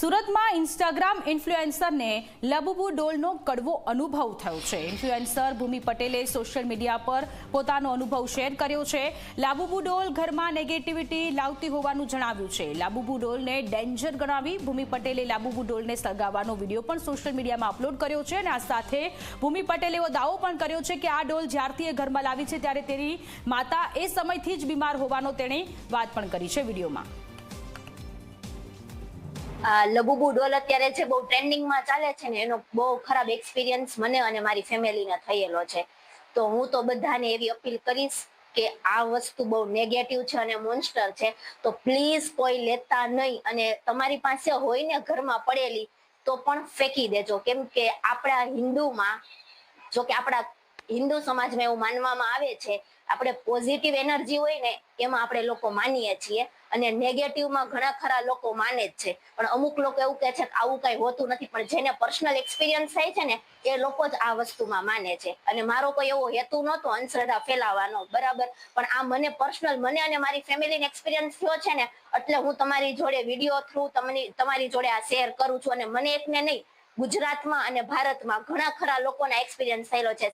સુરતમાં ઇન્સ્ટાગ્રામ ઇન્ફ્લુએન્સરને લબુબુ ડોલનો કડવો અનુભવ થયો છે. ઇન્ફ્લુએન્સર ભૂમિ પટેલે સોશિયલ મીડિયા પર પોતાનો અનુભવ શેર કર્યો છે. લાબુબુ ડોલ ઘરમાં નેગેટિવિટી લાવતી હોવાનું જણાવ્યું છે. લાબુબુ ડોલને ડેન્જર ગણાવી ભૂમિ પટેલે લાબુબુ ડોલને સળગાવવાનો વીડિયો પણ સોશિયલ મીડિયામાં અપલોડ કર્યો છે અને આ સાથે ભૂમિ પટેલે એવો દાવો પણ કર્યો છે કે આ ડોલ જ્યારથી એ ઘરમાં લાવી છે, ત્યારે તેની માતા એ સમયથી જ બીમાર હોવાનો તેણે વાત પણ કરી છે વિડીયોમાં. લબુબુ ડોલ અત્યારે છે બહુ ટ્રેન્ડિંગમાં ચાલે છે ને, એનો બહુ ખરાબ એક્સપિરિયન્સ મને અને મારી ફેમિલીને થયેલો છે. તો હું તો બધાને એવી અપીલ કરીશ કે આ વસ્તુ બહુ નેગેટિવ છે અને મોન્સ્ટર છે. તો પ્લીઝ કોઈ લેતા નહીં અને તમારી પાસે હોય ને ઘરમાં પડેલી, તો પણ ફેંકી દેજો. કેમ કે આપણા હિન્દુમાં જો કે આપણા હિન્દુ સમાજમાં એવું માનવામાં આવે છે, આપણે પોઝિટિવ એનર્જી હોય ને, એમાં આપણે લોકો માનીએ છીએ અને નેગેટિવમાં ઘણા ખરા લોકો માને જ છે. પણ અમુક લોકો એવું કહે છે કે આવું કઈ હોતું નથી, પણ જેને પર્સનલ એક્સપિરિયન્સ થાય છે ને, એ લોકો જ આ વસ્તુમાં માને છે. અને મારો કોઈ એવો હેતુ નહોતો, અંધશ્રદ્ધા ફેલાવવાનો, બરાબર? પણ આ મને પર્સનલ મને અને મારી ફેમિલીને એક્સપિરિયન્સ થયો છે ને, એટલે હું તમારી જોડે વીડિયો થ્રુ તમારી તમારી જોડે આ શેર કરું છું અને મને એકને નહીં, ગુજરાતમાં અને ભારતમાં ઘણા ખરા લોકોના એક્સપિરિયન્સ થયેલો છે.